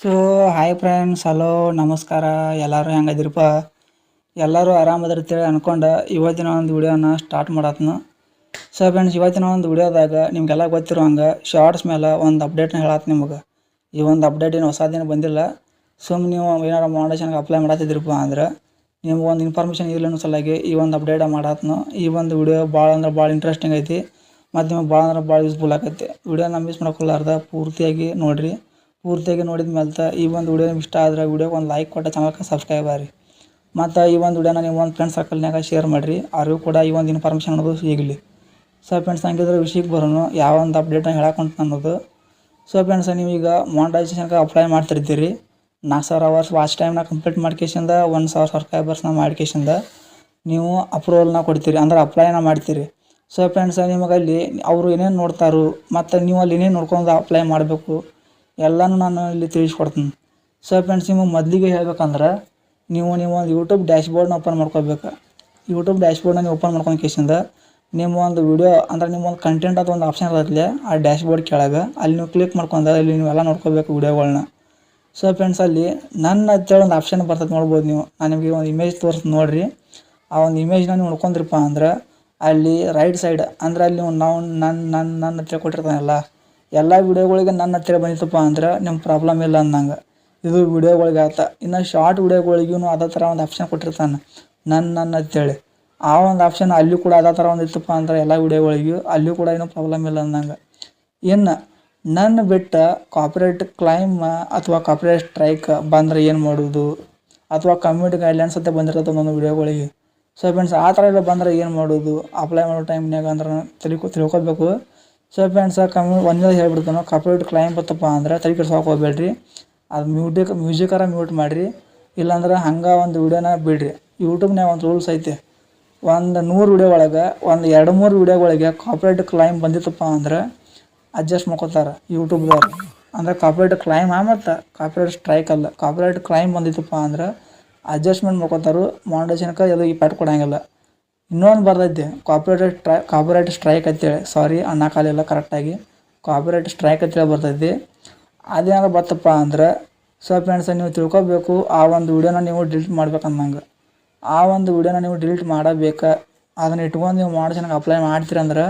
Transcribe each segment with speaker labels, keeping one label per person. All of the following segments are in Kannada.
Speaker 1: ಸೊ ಹಾಯ್ ಫ್ರೆಂಡ್ಸ್ ಹಲೋ ನಮಸ್ಕಾರ, ಎಲ್ಲರೂ ಹೆಂಗದಿರಪ್ಪ ಎಲ್ಲರೂ ಆರಾಮದಿರ್ತೇಳಿ ಅಂದ್ಕೊಂಡು ಇವತ್ತಿನ ಒಂದು ವಿಡಿಯೋನ ಸ್ಟಾರ್ಟ್ ಮಾಡತ್ನು. ಸೊ ಫ್ರೆಂಡ್ಸ್ ಇವತ್ತಿನ ಒಂದು ವಿಡಿಯೋದಾಗ ನಿಮಗೆಲ್ಲ ಗೊತ್ತಿರೋ ಹಂಗೆ ಶಾರ್ಟ್ಸ್ ಮೇಲೆ ಒಂದು ಅಪ್ಡೇಟ್ನ ಹೇಳತ್ತೆ ನಿಮಗೆ. ಈ ಒಂದು ಅಪ್ಡೇಟ್ ಏನು ಹೊಸದೇನು ಬಂದಿಲ್ಲ. ಸುಮ್ಮನೆ ನೀವು ಏನಾರು ಮಾಡೇಷನ್ಗೆ ಅಪ್ಲೈ ಮಾಡತ್ತಿದ್ರಪ್ಪ ಅಂದ್ರೆ ನಿಮ್ಗೆ ಒಂದು ಇನ್ಫಾರ್ಮೇಷನ್ ಇರಲಿ ಸಲುವಾಗಿ ಈ ಒಂದು ಅಪ್ಡೇಟ್ ಮಾಡತ್ನು. ಈ ಒಂದು ವಿಡಿಯೋ ಭಾಳ ಅಂದ್ರೆ ಭಾಳ ಇಂಟ್ರೆಸ್ಟಿಂಗ್ ಐತಿ. ಮತ್ತು ನಿಮಗೆ ಭಾಳ ಅಂದ್ರೆ ಭಾಳ ಯೂಸ್ಫುಲ್ ಆಗೈತಿ ವಿಡಿಯೋನ ಮಿಸ್ ಮಾಡ್ಕೊಳ್ಳಾರ್ದ ಪೂರ್ತಿಯಾಗಿ ನೋಡಿರಿ. ಪೂರ್ತಿಯಾಗಿ ನೋಡಿದ ಮೇಲೆ ಈ ಒಂದು ವಿಡಿಯೋ ನಿಮ್ಗೆ ಇಷ್ಟ ಆದ್ರೆ ವಿಡಿಯೋಗೆ ಒಂದು ಲೈಕ್ ಕೊಟ್ಟು ಚಾನಲ್ಗೆ ಸಬ್ಸ್ಕ್ರೈಬ್ ಆರಿ ಮತ್ತು ಈ ಒಂದು ವಿಡಿಯೋನ ನೀವು ಒಂದು ಫ್ರೆಂಡ್ ಸರ್ಕಲ್ನಾಗ ಶೇರ್ ಮಾಡಿರಿ. ಅವ್ರಿಗೂ ಕೂಡ ಈ ಒಂದು ಇನ್ಫಾರ್ಮೇಷನ್ ಅನ್ನೋದು ಸಿಗಲಿ. ಸೊ ಫ್ರೆಂಡ್ಸ್ ಹಂಗಿದ್ರೆ ವಿಷಯಕ್ಕೆ ಬರೋನು, ಯಾವ ಒಂದು ಅಪ್ಡೇಟ್ನ ಹೇಳಕ್ಕಂತ ಅನ್ನೋದು. ಸೊ ಫ್ರೆಂಡ್ಸ್ ನೀವೀಗ ಮಾನಿಟೈಸೇಷನ್ಗೆ ಅಪ್ಲೈ ಮಾಡ್ತಿರ್ತೀರಿ. ನಾಲ್ಕು ಸಾವಿರ ಅವರ್ಸ್ ವಾಚ್ ಟೈಮ್ನ ಕಂಪ್ಲೀಟ್ ಮಾಡ್ಕೇಶಿಂದ ಒಂದು ಸಾವಿರ ಸಬ್ಸ್ಕ್ರೈಬರ್ಸ್ನ ಮಾಡ್ಕೇಶಿಂದ ನೀವು ಅಪ್ರೂವಲ್ನ ಕೊಡ್ತೀರಿ. ಅಂದ್ರೆ ಅಪ್ಲೈನ ಮಾಡ್ತೀರಿ. ಸೊ ಫ್ರೆಂಡ್ಸ್ ನಿಮಗೆ ಅಲ್ಲಿ ಅವರು ಏನೇನು ನೋಡ್ತಾರೋ, ಮತ್ತು ನೀವು ಅಲ್ಲಿ ಏನೇನು ನೋಡ್ಕೊಂಡು ಅಪ್ಲೈ ಮಾಡಬೇಕು ಎಲ್ಲನೂ ನಾನು ಇಲ್ಲಿ ತಿಳಿಸ್ಕೊಡ್ತೀನಿ. ಸೊ ಫ್ರೆಂಡ್ಸ್ ನಿಮಗೆ ಮೊದಲಿಗೆ ಹೇಳ್ಬೇಕಂದ್ರೆ ನೀವು ನೀವು ಯೂಟ್ಯೂಬ್ ಡ್ಯಾಶ್ಬೋರ್ಡ್ನ ಓಪನ್ ಮಾಡ್ಕೋಬೇಕು ಯೂಟ್ಯೂಬ್ ಡ್ಯಾಶ್ಬೋರ್ಡ್ನ ನೀವು ಓಪನ್ ಮಾಡ್ಕೊಂಡು ಕೇಸಿಂದ ನಿಮ್ಮ ಒಂದು ವಿಡಿಯೋ ಅಂದ್ರೆ ನಿಮ್ಮ ಒಂದು ಕಂಟೆಂಟ್ ಅದು ಒಂದು ಆಪ್ಷನ್ ಇರತ್ತೆ ಆ ಡ್ಯಾಶ್ಬೋರ್ಡ್ ಕೆಳಗೆ. ಅಲ್ಲಿ ನೀವು ಕ್ಲಿಕ್ ಮಾಡ್ಕೊಂಡ್ರೆ ಅಲ್ಲಿ ನೀವೆಲ್ಲ ನೋಡ್ಕೋಬೇಕು ವಿಡಿಯೋಗಳ್ನ ಸೊ ಫ್ರೆಂಡ್ಸ್ ಅಲ್ಲಿ ನನ್ನ ಹತ್ತಿರ ಒಂದು ಆಪ್ಷನ್ ಬರ್ತದೆ ನೋಡ್ಬೋದು ನೀವು. ನಾನು ನಿಮಗೆ ಒಂದು ಇಮೇಜ್ ತೋರಿಸ್ತೀನಿ ನೋಡಿರಿ. ಆ ಒಂದು ಇಮೇಜ್ನ ನೀವು ನೋಡ್ಕೊಂಡ್ರಿಪ್ಪ ಅಂದ್ರೆ ಅಲ್ಲಿ ರೈಟ್ ಸೈಡ್ ಅಂದ್ರೆ ಅಲ್ಲಿ ನೀವು ನನ್ನ ನನ್ನ ನನ್ನ ಹತ್ರ ಕೊಟ್ಟಿರ್ತಾನಲ್ಲ ಎಲ್ಲ ವಿಡಿಯೋಗಳಿಗೆ ನನ್ನ ಹತ್ತಿರ ಬಂದಿತ್ತಪ್ಪ ಅಂದ್ರೆ ನಿಮ್ಮ ಪ್ರಾಬ್ಲಮ್ ಇಲ್ಲ ಅಂದಂಗೆ. ಇದು ವಿಡಿಯೋಗಳಿಗೆ ಆತ. ಇನ್ನು ಶಾರ್ಟ್ ವಿಡಿಯೋಗಳಿಗೂ ಅದೇ ಥರ ಒಂದು ಆಪ್ಷನ್ ಕೊಟ್ಟಿರ್ತಾನೆ. ನನ್ನ ನನ್ನ ಅಂತೇಳಿ. ಆ ಒಂದು ಆಪ್ಷನ್ ಅಲ್ಲಿಯೂ ಕೂಡ ಅದೇ ಥರ ಒಂದು ಇತ್ತಪ್ಪ ಅಂದ್ರೆ ಎಲ್ಲ ವಿಡಿಯೋಗಳಿಗೂ ಅಲ್ಲಿಯೂ ಕೂಡ ಏನೂ ಪ್ರಾಬ್ಲಮ್ ಇಲ್ಲ ಅಂದಂಗೆ. ಇನ್ನು ನನ್ನ ಬಿಟ್ಟ ಕಾಪ್ರೇಟ್ ಕ್ಲೈಮ್ ಅಥವಾ ಕಾಪ್ರೇಟ್ ಸ್ಟ್ರೈಕ್ ಬಂದ್ರೆ ಏನು ಮಾಡೋದು? ಅಥವಾ ಕಮ್ಯುನಿಟಿ ಗೈಡ್ಲೈನ್ಸ್ ಅಂತ ಬಂದಿರ್ತದೆ ಒಂದೊಂದು ವಿಡಿಯೋಗಳಿಗೆ. ಸೊ ಫ್ರೆಂಡ್ಸ್ ಆ ಥರ ಎಲ್ಲ ಬಂದ್ರೆ ಏನು ಮಾಡೋದು? ಅಪ್ಲೈ ಮಾಡೋ ಟೈಮ್ನಾಗ ಅಂದ್ರೆ ತಿಳ್ಕೊ, ತಿಳ್ಕೊಬೇಕು. ಸೊ ಫ್ರೆಂಡ್ಸ್ ಕಮ್ಮಿ ಒಂದೇ ಹೇಳ್ಬಿಡ್ತಾನೆ. ಕಾಪಿರೈಟ್ ಕ್ಲೈಮ್ ಬತ್ತಪ್ಪ ಅಂದ್ರೆ ತಲೆ ಕೆಡ್ಸೋಕೆ ಹೋಗ್ಬೇಡ್ರಿ. ಅದು ಮ್ಯೂಟಿಕ್ ಮ್ಯೂಸಿಕರ ಮ್ಯೂಟ್ ಮಾಡಿರಿ. ಇಲ್ಲಾಂದ್ರೆ ಹಂಗೆ ಒಂದು ವಿಡಿಯೋನ ಬಿಡ್ರಿ. ಯೂಟ್ಯೂಬ್ನಾಗ ಒಂದು ರೂಲ್ಸ್ ಐತೆ. ಒಂದು ನೂರು ವೀಡಿಯೋ ಒಳಗೆ, ಒಂದು ಎರಡು ಮೂರು ವಿಡಿಯೋಗಳಿಗೆ ಕಾಪಿರೈಟ್ ಕ್ಲೈಮ್ ಬಂದಿತ್ತಪ್ಪ ಅಂದ್ರೆ ಅಡ್ಜಸ್ಟ್ ಮಾಡ್ಕೋತಾರೆ ಯೂಟ್ಯೂಬ್ದವ್ರು ಅಂದ್ರೆ ಕಾಪಿರೈಟ್ ಕ್ಲೈಮ್ ಆ ಮತ್ತು ಕಾಪ್ರೇಟ್ ಸ್ಟ್ರೈಕ್ ಅಲ್ಲ. ಕಾಪಿರೈಟ್ ಕ್ಲೈಮ್ ಬಂದಿತ್ತಪ್ಪ ಅಂದ್ರೆ ಅಡ್ಜಸ್ಟ್ಮೆಂಟ್ ಮಾಡ್ಕೋತಾರೆ. ಮಾನಿಟೇಷನ್ಗೆ ಅದು ಈ ಪಾಠ ಕೊಡಂಗಿಲ್ಲ. ಇನ್ನೊಂದು ಬರ್ದೈತೆ. ಕಾಪರೇಟ್ ಟ್ರೈ ಕಾಪ್ರೇಟ್ ಸ್ಟ್ರೈಕ್ ಅಂತೇಳಿ. ಸಾರಿ ಅನ್ನಕ್ಕಾಲಿಲ್ಲ ಕರೆಕ್ಟಾಗಿ ಕಾಪರೇಟ್ ಸ್ಟ್ರೈಕ್ ಅಂತೇಳಿ ಬರ್ತೈತಿ. ಅದೇನಾದ್ರು ಬತ್ತಪ್ಪ ಅಂದ್ರೆ ಸೊ ಫ್ರೆಂಡ್ಸ್ ನೀವು ತಿಳ್ಕೊಬೇಕು, ಆ ಒಂದು ವಿಡಿಯೋನ ನೀವು ಡಿಲೀಟ್ ಮಾಡ್ಬೇಕಂದಂಗೆ. ಆ ಒಂದು ವಿಡಿಯೋನ ನೀವು ಡಿಲೀಟ್ ಮಾಡಬೇಕಾ. ಅದನ್ನು ಇಟ್ಕೊಂಡು ನೀವು ಮಾಡೋ ಚೆನ್ನಾಗಿ ಅಪ್ಲೈ ಮಾಡ್ತೀರಂದ್ರೆ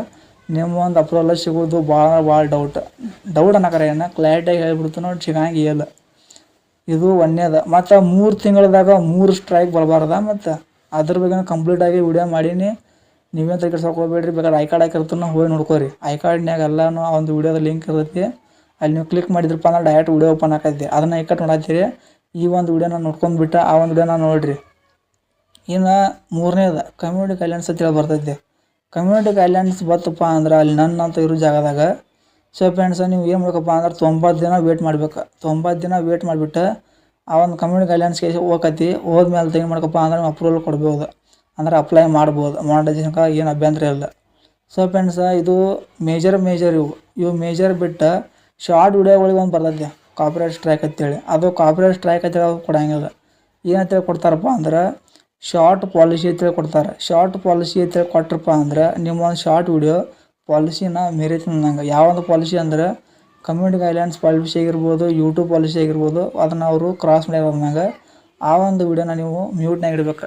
Speaker 1: ನಿಮ್ಮ ಒಂದು ಅಪ್ರೂವಲ್ ಸಿಗೋದು ಭಾಳ ಭಾಳ ಡೌಟ್ ಡೌಟ್ ಅನ್ನಕರ ಏನು ಕ್ಲಾರಿಟಿಯಾಗಿ ಹೇಳ್ಬಿಡ್ತು ನೋಡಿ ಸಿಗಂಗಿಲ್ಲ ಇದು ಒಂದೇದ. ಮತ್ತು ಮೂರು ತಿಂಗಳದಾಗ ಮೂರು ಸ್ಟ್ರೈಕ್ ಬರಬಾರ್ದ ಮತ್ತು? ಅದ್ರ ಬಗ್ಗೆ ಕಂಪ್ಲೀಟಾಗಿ ವಿಡಿಯೋ ಮಾಡೀನಿ. ನೀವೇನು ತೆಗೆಸೋಕೆ ಹೋಗ್ಬೇಡ್ರಿ, ಬೇಕಾದ್ರೆ ಐ ಕಾರ್ಡ್ ಹಾಕಿರ್ತಾನೆ ಹೋಗಿ ನೋಡ್ಕೋರಿ. ಐ ಕಾರ್ಡ್ನಾಗ ಎಲ್ಲನೂ ಆ ಒಂದು ವಿಡಿಯೋದ ಲಿಂಕ್ ಇರುತ್ತೆ. ಅಲ್ಲಿ ನೀವು ಕ್ಲಿಕ್ ಮಾಡಿದ್ರಪ್ಪ ಅಂದ್ರೆ ಡೈರೆಕ್ಟ್ ವಿಡಿಯೋ ಓಪನ್ ಹಾಕೈತಿ ಅದನ್ನ ಐ ಐಕಟ್ ನೋಡತ್ತೀರಿ ಈ ಒಂದು ವಿಡಿಯೋನ ನೋಡ್ಕೊಂಡ್ಬಿಟ್ಟು ಆ ಒಂದು ವಿಡಿಯೋನ ನೋಡಿರಿ. ಇನ್ನು ಮೂರನೇದು ಕಮ್ಯುನಿಟಿ ಗೈಡ್ಲೈನ್ಸ್ ಅಂತೇಳಿ ಬರ್ತೈತೆ. ಕಮ್ಯುನಿಟಿ ಗೈಡ್ಲೈನ್ಸ್ ಬತ್ತಪ್ಪ ಅಂದ್ರೆ ಅಲ್ಲಿ ನನ್ನ ಅಂತ ಇರೋ ಜಾಗದಾಗ ಸೊ ಫ್ರೆಂಡ್ಸ್ ನೀವು ಏನು ಮಾಡ್ಬೇಕಪ್ಪ ಅಂದ್ರೆ ತೊಂಬತ್ತು ದಿನ ವೇಟ್ ಮಾಡ್ಬೇಕು. ತೊಂಬತ್ತು ದಿನ ವೇಟ್ ಮಾಡಿಬಿಟ್ಟು ಆ ಒಂದು ಕಮ್ಯುನಿಟಿ ಗೈಡ್ಲೈನ್ಸ್ಗೆ ಹೋಗತಿ ಹೋದ್ಮೇಲೆ ಏನು ಮಾಡ್ಕಪ್ಪ ಅಂದ್ರೆ ನಾವು ಅಪ್ರೂವಲ್ ಕೊಡ್ಬೋದು. ಅಂದ್ರೆ ಅಪ್ಲೈ ಮಾಡ್ಬೋದು. ಮಾಡೋ ಏನು ಅಭ್ಯಂತರ ಇಲ್ಲ. ಸೊ ಫ್ರೆಂಡ್ಸ್ ಇದು ಮೇಜರ್ ಮೇಜರ್ ಇವು. ಇವು ಮೇಜರ್ ಬಿಟ್ಟು ಶಾರ್ಟ್ ವಿಡಿಯೋಗಳಿಗೆ ಒಂದು ಬರ್ತೈತಿ. ಕಾಪ್ರೇಟ್ ಸ್ಟ್ರೈಕ್ ಅಂತೇಳಿ. ಅದು ಕಾಪ್ರೇಟ್ ಸ್ಟ್ರೈಕ್ ಅಂತೇಳಿ ಅವ್ರು ಕೊಡಂಗಿಲ್ಲ. ಏನಂತೇಳಿ ಕೊಡ್ತಾರಪ್ಪ ಅಂದ್ರೆ ಶಾರ್ಟ್ ಪಾಲಿಸಿ ಅಂತೇಳಿ ಕೊಡ್ತಾರೆ. ಶಾರ್ಟ್ ಪಾಲಿಸಿ ಅಂತೇಳಿ ಕೊಟ್ರಪ್ಪ ಅಂದ್ರೆ ನಿಮ್ಮ ಒಂದು ಶಾರ್ಟ್ ವಿಡಿಯೋ ಪಾಲಿಸಿನ ಮೀರೈತಿ ನಂಗೆ ಯಾವೊಂದು ಪಾಲಿಸಿ ಅಂದ್ರೆ ಕಮ್ಯುನಿಟಿ ಗೈಡ್ಲೈನ್ಸ್ ಪಾಲಿಸಿ ಆಗಿರ್ಬೋದು ಯೂಟ್ಯೂಬ್ ಪಾಲಿಸಿ ಆಗಿರ್ಬೋದು, ಅದನ್ನು ಅವರು ಕ್ರಾಸ್ ಮಾಡ್ಯಾರ ಆ ಒಂದು ವಿಡಿಯೋನ ನೀವು ಮ್ಯೂಟ್ನಾಗ ಇಡ್ಬೇಕು.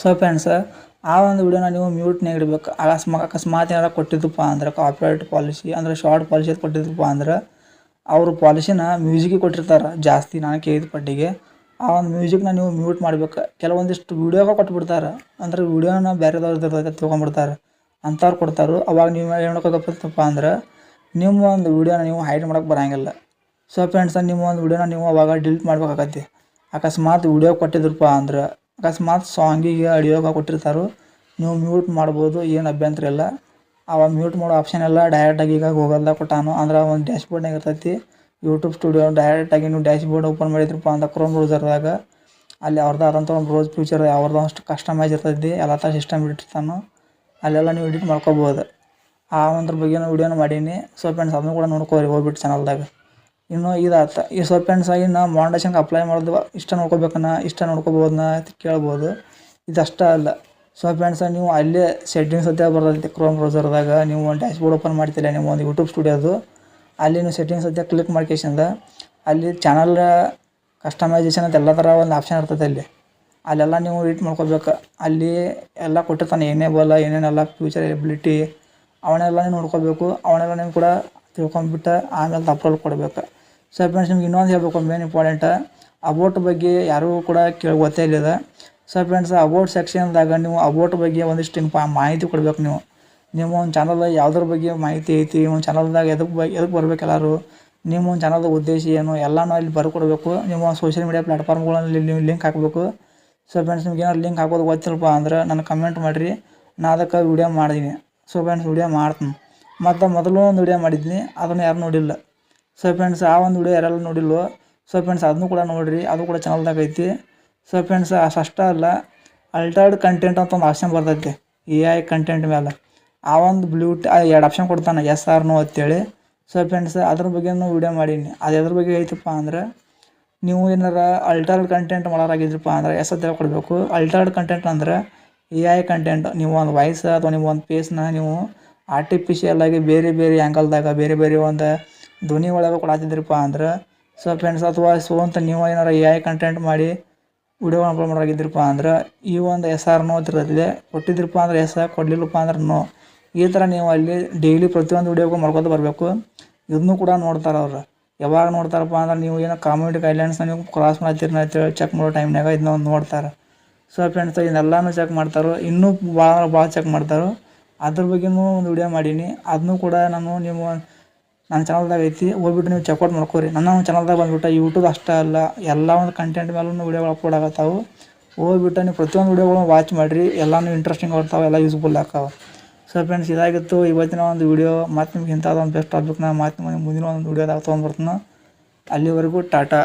Speaker 1: ಸೊ ಫ್ರೆಂಡ್ಸ್ ಆ ಒಂದು ವಿಡಿಯೋನ ನೀವು ಮ್ಯೂಟ್ನಾಗ ಇಡಬೇಕು. ಅಕಸ್ಮಾತ್ ಅಕಸ್ಮಾತ್ ಏನಾರ ಕೊಟ್ಟಿದ್ದಪ್ಪ ಅಂದ್ರೆ ಕಾಪಿರೈಟ್ ಪಾಲಿಸಿ ಅಂದ್ರೆ ಶಾರ್ಟ್ ಪಾಲಿಸಿ ಅದು ಕೊಟ್ಟಿದ್ದಪ್ಪ ಅಂದ್ರೆ ಅವರು ಪಾಲಿಸಿನ ಮ್ಯೂಸಿಕ್ ಕೊಟ್ಟಿರ್ತಾರೆ. ಜಾಸ್ತಿ ನಾನು ಕೇಳಿದ ಪಟ್ಟಿಗೆ ಆ ಒಂದು ಮ್ಯೂಸಿಕ್ನ ನೀವು ಮ್ಯೂಟ್ ಮಾಡ್ಬೇಕು. ಕೆಲವೊಂದಿಷ್ಟು ವೀಡಿಯೋಗೆ ಕೊಟ್ಬಿಡ್ತಾರೆ. ಅಂದ್ರೆ ವೀಡಿಯೋನ ಬೇರೆದವ್ರದ್ದು ಇರ್ತೈತೆ ತೊಗೊಂಬಿಡ್ತಾರೆ ಅಂಥವ್ರು ಕೊಡ್ತಾರೆ. ಅವಾಗ ನೀವು ಏನು ಮಾಡ್ಕೋಬೇಕಪ್ಪ ಅಂದ್ರೆ ನಿಮ್ಮ ಒಂದು ವೀಡಿಯೋನ ನೀವು ಹೈಡ್ ಮಾಡೋಕೆ ಬರೋಂಗಿಲ್ಲ. ಸೊ ಫ್ರೆಂಡ್ಸ್ ನಿಮ್ಮ ಒಂದು ವೀಡಿಯೋನ ನೀವು ಅವಾಗ ಡಿಲೀಟ್ ಮಾಡ್ಬೇಕಾಗತ್ತೆ. ಅಕಸ್ಮಾತ್ ವೀಡಿಯೋ ಕೊಟ್ಟಿದ್ರಪ್ಪ ಅಂದ್ರೆ, ಅಕಸ್ಮಾತ್ ಸಾಂಗಿಗೆ ಆಡಿಯೋಗೆ ಕೊಟ್ಟಿರ್ತಾರೋ, ನೀವು ಮ್ಯೂಟ್ ಮಾಡ್ಬೋದು, ಏನು ಅಭ್ಯಂತರ ಇಲ್ಲ. ಅವ ಮ್ಯೂಟ್ ಮಾಡೋ ಆಪ್ಷನ್ ಎಲ್ಲ ಡೈರೆಕ್ಟಾಗಿ ಈಗ ಗೂಗಲ್ದಾಗ ಕೊಟ್ಟಾನು, ಅಂದ್ರೆ ಒಂದು ಡ್ಯಾಶ್ಬೋರ್ಡ್ನಾಗ ಇರ್ತೈತಿ. ಯೂಟ್ಯೂಬ್ ಸ್ಟುಡಿಯೋ ಡೈರೆಕ್ಟಾಗಿ ನೀವು ಡ್ಯಾಶ್ಬೋರ್ಡ್ ಓಪನ್ ಮಾಡಿದ್ರಪ್ಪ ಅಂತ ಕ್ರೋಮ್ ಬ್ರೌಸರ್ದಾಗ ಅಲ್ಲಿ ಅವ್ರದ್ದು ಆದಂಥ ಒಂದು ರೋಸ್ ಫ್ಯೂಚರ್ ಅವ್ರದ್ದು ಅಷ್ಟು ಕಸ್ಟಮೈಸ್ ಇರ್ತೈತಿ, ಎಲ್ಲ ಥರ ಸಿಸ್ಟಮ್ ಇಟ್ಟಿರ್ತಾನು, ಅಲ್ಲೆಲ್ಲ ನೀವು ಎಡಿಟ್ ಮಾಡ್ಕೋಬೋದು. ಆ ಒಂದ್ರ ಬಗ್ಗೆನೂ ವಿಡಿಯೋನ ಮಾಡೀನಿ. ಸೊ ಫ್ರೆಂಡ್ಸ್ ಅದನ್ನು ಕೂಡ ನೋಡ್ಕೋರಿ ಹೋಗ್ಬಿಟ್ಟು ಚಾನಲ್ದಾಗ ಇನ್ನು ಇದಾತ. ಈ ಸೊ ಫ್ರೆಂಡ್ಸ್ ಆಗಿ ನಾವು ಮೌಂಡೇಶನ್ಗೆ ಅಪ್ಲೈ ಮಾಡೋದು ಇಷ್ಟ ನೋಡ್ಕೋಬೇಕನ್ನ, ಇಷ್ಟ ನೋಡ್ಕೋಬೋದನ್ನ ಅಂತ ಕೇಳ್ಬೋದು. ಇದಷ್ಟೇ ಅಲ್ಲ. ಸೊ ಫ್ರೆಂಡ್ಸ್ ನೀವು ಅಲ್ಲೇ ಸೆಟ್ಟಿಂಗ್ಸ್ ಅಂತ ಬರ್ತೈತಿ ಕ್ರೋಮ್ ಬ್ರೌಸರ್ದಾಗ ನೀವು ಒಂದು ಡ್ಯಾಶ್ಬೋರ್ಡ್ ಓಪನ್ ಮಾಡ್ತಿಲ್ಲ ನೀವು ಒಂದು ಯೂಟ್ಯೂಬ್ ಸ್ಟುಡಿಯೋದು ಅಲ್ಲಿ ನೀವು ಸೆಟ್ಟಿಂಗ್ಸ್ ಅಂತ ಕ್ಲಿಕ್ ಮಾಡ್ಕೇಶಿಂದ ಅಲ್ಲಿ ಚಾನಲ್ ಕಸ್ಟಮೈಸೇಷನ್ ಅಂತ ಎಲ್ಲ ಥರ ಒಂದು ಆಪ್ಷನ್ ಇರ್ತದೆ ಅಲ್ಲಿ. ಅಲ್ಲೆಲ್ಲ ನೀವು ಎಡಿಟ್ ಮಾಡ್ಕೋಬೇಕು. ಅಲ್ಲಿ ಎಲ್ಲ ಕೊಟ್ಟಿರ್ತಾನೆ ಏನೇ ಬಲ್ಲ ಏನೇನೆಲ್ಲ ಫ್ಯೂಚರ್ ಎಬಿಲಿಟಿ ಅವನ್ನೆಲ್ಲ ನೀವು ನೋಡ್ಕೋಬೇಕು ಅವನ್ನೆಲ್ಲ ನೀವು ಕೂಡ ತಿಳ್ಕೊಂಬಿಟ್ಟು ಆಮೇಲೆ ಅಪ್ಲೋಡ್ ಕೊಡಬೇಕು. ಸೊ ಫ್ರೆಂಡ್ಸ್ ನಿಮ್ಗೆ ಇನ್ನೊಂದು ಹೇಳ್ಬೇಕು ಮೇನ್ ಇಂಪಾರ್ಟೆಂಟ್ ಅಬೋಟ್ ಬಗ್ಗೆ ಯಾರೂ ಕೂಡ ಕೇಳಿ ಗೊತ್ತೇ ಇಲ್ಲದ ಸೊ ಫ್ರೆಂಡ್ಸ್ ಅಬೋಟ್ ಸೆಕ್ಷನ್ದಾಗ ನೀವು ಅಬೋಟ್ ಬಗ್ಗೆ ಒಂದಿಷ್ಟು ಇನ್ಫಾ ಮಾಹಿತಿ ಕೊಡಬೇಕು ನೀವು. ನಿಮ್ಮ ಒಂದು ಚಾನಲ್ ಯಾವುದ್ರ ಬಗ್ಗೆ ಮಾಹಿತಿ ಐತಿ, ಒಂದು ಚಾನಲ್ದಾಗ ಎದಕ್ಕೆ ಬ ಎದಕ್ಕೆ ಬರ್ಬೇಕು ಎಲ್ಲರೂ, ನಿಮ್ಮ ಒಂದು ಚಾನಲ್ದ ಉದ್ದೇಶ ಏನು, ಎಲ್ಲನೂ ಅಲ್ಲಿ ಬರ್ಕೊಡ್ಬೇಕು. ನಿಮ್ಮ ಸೋಷಿಯಲ್ ಮೀಡಿಯಾ ಪ್ಲಾಟ್ಫಾರ್ಮ್ಗಳಲ್ಲಿ ನೀವು ಲಿಂಕ್ ಹಾಕಬೇಕು. ಸೊ ಫ್ರೆಂಡ್ಸ್ ನಿಮ್ಗೆ ಏನಾದ್ರು ಲಿಂಕ್ ಹಾಕೋದು ಗೊತ್ತಿಲ್ಲಪ್ಪ ಅಂದ್ರೆ ನನಗೆ ಕಮೆಂಟ್ ಮಾಡಿರಿ. ನಾನು ಅದಕ್ಕೆ ವೀಡಿಯೋ ಮಾಡಿದ್ದೀನಿ ಸೊ ಫ್ರೆಂಡ್ಸ್ ವೀಡಿಯೋ ಮಾಡ್ತೀನಿ. ಮತ್ತು ಮೊದಲು ಒಂದು ವೀಡಿಯೋ ಮಾಡಿದ್ದೀನಿ ಅದನ್ನು ಯಾರು ನೋಡಿಲ್ಲ. ಸೊ ಫ್ರೆಂಡ್ಸ್ ಆ ಒಂದು ವೀಡಿಯೋ ಯಾರೆಲ್ಲ ನೋಡಿಲ್ವೋ ಸೊ ಫ್ರೆಂಡ್ಸ್ ಅದನ್ನು ಕೂಡ ನೋಡಿರಿ, ಅದು ಕೂಡ ಚಾನಲ್ದಾಗ ಐತಿ. ಸೊ ಫ್ರೆಂಡ್ಸ್ ಅಷ್ಟೇ ಅಲ್ಲ, ಅಲ್ಟರ್ಡ್ ಕಂಟೆಂಟ್ ಅಂತ ಒಂದು ಆಪ್ಷನ್ ಬರ್ತೈತಿ, ಎ ಐ ಕಂಟೆಂಟ್ ಮೇಲೆ ಆ ಒಂದು ಬ್ಲೂಟ್ ಎರಡು ಆಪ್ಷನ್ ಕೊಡ್ತಾನೆ, ಎಸ್ ಆರ್ ನೋ ಅಂತೇಳಿ. ಸೊ ಫ್ರೆಂಡ್ಸ್ ಅದ್ರ ಬಗ್ಗೆನೂ ವೀಡಿಯೋ ಮಾಡೀನಿ. ಅದು ಎದ್ರ ಬಗ್ಗೆ ಐತಪ್ಪ ಅಂದ್ರೆ, ನೀವು ಏನಾರ ಅಲ್ಟರ್ಡ್ ಕಂಟೆಂಟ್ ಮಾಡೋರಾಗಿದ್ರಪ್ಪ ಅಂದ್ರೆ, ಎಸ್ ಅಂತ ಕೊಡಬೇಕು. ಅಲ್ಟರ್ಡ್ ಕಂಟೆಂಟ್ ಅಂದ್ರೆ ಎ ಐ ಕಂಟೆಂಟ್ ನೀವು ಒಂದು ವಾಯ್ಸ್ ಅಥವಾ ನೀವು ಒಂದು ಫೇಸ್ನ ನೀವು ಆರ್ಟಿಫಿಷಿಯಲ್ ಆಗಿ ಬೇರೆ ಬೇರೆ ಆ್ಯಂಗಲ್ದಾಗ ಬೇರೆ ಬೇರೆ ಒಂದು ಧ್ವನಿ ಒಳಗೆ ಕೊಡತ್ತಿದ್ರಪ್ಪ ಅಂದ್ರೆ ಸೊ ಫ್ರೆಂಡ್ಸ್ ಅಥವಾ ಸೊ ಅಂತ ನೀವು ಏನಾರ ಎ ಐ ಕಂಟೆಂಟ್ ಮಾಡಿ ವಿಡಿಯೋ ಅಪ್ಲೋಡ್ ಮಾಡೋರಾಗಿದ್ರಪ್ಪ ಅಂದ್ರೆ, ಈ ಒಂದು ಎಸ್ ಆರ್ ನೋ ಅಂತಿರ್ತದೆ ಕೊಟ್ಟಿದ್ರಪ್ಪ ಅಂದ್ರೆ ಎಸ್ ಆರ್ ಕೊಡಲಿಲ್ಲಪ್ಪ ಅಂದ್ರೆ ನೋ ಈ ಥರ ನೀವು ಅಲ್ಲಿ ಡೈಲಿ ಪ್ರತಿಯೊಂದು ವಿಡಿಯೋಗೂ ಮಾಡ್ಕೊತ ಬರಬೇಕು. ಇದನ್ನು ಕೂಡ ನೋಡ್ತಾರೆ ಅವ್ರು. ಯಾವಾಗ ನೋಡ್ತಾರಪ್ಪ ಅಂದ್ರೆ ನೀವು ಏನೋ ಕಾಮಿಡಿ ಗೈಡ್ಲೈನ್ಸ್ನ ನೀವು ಕ್ರಾಸ್ ಮಾಡ್ತೀರಿ ಅಂತೇಳಿ ಚೆಕ್ ಮಾಡೋ ಟೈಮ್ನಾಗ ಇದನ್ನ ಒಂದು ನೋಡ್ತಾರೆ. ಸೊ ಫ್ರೆಂಡ್ಸ್ ಇದನ್ನೆಲ್ಲನೂ ಚೆಕ್ ಮಾಡ್ತಾರೋ, ಇನ್ನೂ ಭಾಳ ಭಾಳ ಚೆಕ್ ಮಾಡ್ತಾರೋ, ಅದ್ರ ಬಗ್ಗೆನೂ ಒಂದು ವಿಡಿಯೋ ಮಾಡೀನಿ. ಅದನ್ನೂ ಕೂಡ ನಾನು ನಿಮ್ಮ ನನ್ನ ಚಾನಲ್ದಾಗ ಐತಿ, ಹೋಗ್ಬಿಟ್ಟು ನೀವು ಚೆಕ್ಔಟ್ ಮಾಡ್ಕೊರಿ. ನನ್ನ ಒಂದು ಚಾನಲ್ದಾಗ ಬಂದ್ಬಿಟ್ಟು ಯೂಟ್ಯೂಬ್ ಅಷ್ಟೇ ಅಲ್ಲ, ಎಲ್ಲ ಒಂದು ಕಂಟೆಂಟ್ ಮೇಲೂ ವಿಡಿಯೋಗಳು ಅಪ್ಲೋಡ್ ಆಗತ್ತಾವು. ಹೋಗ್ಬಿಟ್ಟು ನೀವು ಪ್ರತಿಯೊಂದು ವಿಡಿಯೋಗಳನ್ನ ವಾಚ್ ಮಾಡಿರಿ, ಎಲ್ಲನೂ ಇಂಟ್ರೆಸ್ಟಿಂಗ್ ಆಗ್ತಾವೆ, ಎಲ್ಲ ಯೂಸ್ಫುಲ್ ಆಗ್ತಾವೆ. ಸೊ ಫ್ರೆಂಡ್ಸ್ ಇದಾಗಿತ್ತು. ಇವತ್ತಿನ ಒಂದು ವಿಡಿಯೋ ಮತ್ತು ನಿಮ್ಗೆ ಇಂಥದ್ದು ಒಂದು ಬೆಸ್ಟ್ ಟಾಪಿಕ್ನ ಮತ್ತೆ ಮುಂದಿನ ಒಂದು ವಿಡಿಯೋದಾಗ ತೊಗೊಂಡ್ಬರ್ತೀನಿ ಅಲ್ಲಿವರೆಗೂ ಟಾಟಾ.